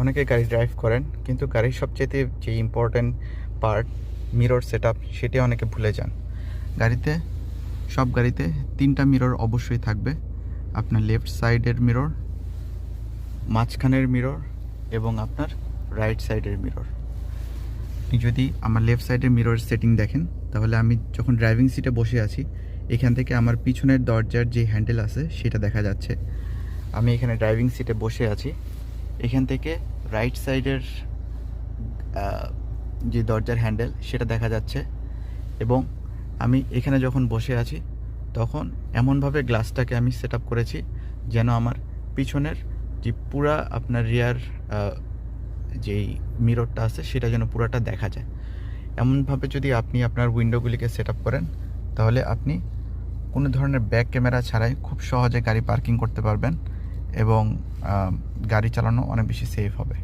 অনেকে গাড়ি ড্রাইভ করেন, কিন্তু গাড়ির সবচেয়ে যে important part mirror set up সেটি অনেকে ভুলে যান। গাড়িতে, সব গাড়িতে তিনটা মিরর অবশ্যই থাকবে। আপনার লেফট সাইডের মিরর মাঝখানের মিরর এবং আপনার রাইট সাইডের মিরর আপনি যদি আমার লেফট সাইডের মিরর সেটিং দেখেন, তাহলে আমি যখন ড্রাইভিং সিটে বসে আছি, এখান থেকে আমার পিছনের দরজার যে হ্যান্ডেল আছে, সেটা দেখা যাচ্ছে। আমি এখানে ড্রাইভিং সিটে বসে আছি। এখান থেকে রাইট সাইডের যে দরজার হ্যান্ডেল সেটা দেখা যাচ্ছে। এবং আমি এখানে যখন বসে আছি, তখন এমনভাবে গ্লাসটাকে আমি সেট করেছি যেন আমার পিছনের যে পুরা আপনার রিয়ার যেই মিররটা আছে, সেটা যেন পুরাটা দেখা যায়। এমনভাবে যদি আপনি আপনার উইন্ডোগুলিকে সেট করেন, তাহলে আপনি কোনো ধরনের ব্যাক ক্যামেরা ছাড়াই খুব সহজে গাড়ি পার্কিং করতে পারবেন। এবং গাড়ি চালানো অনেক বেশি সেফ হবে।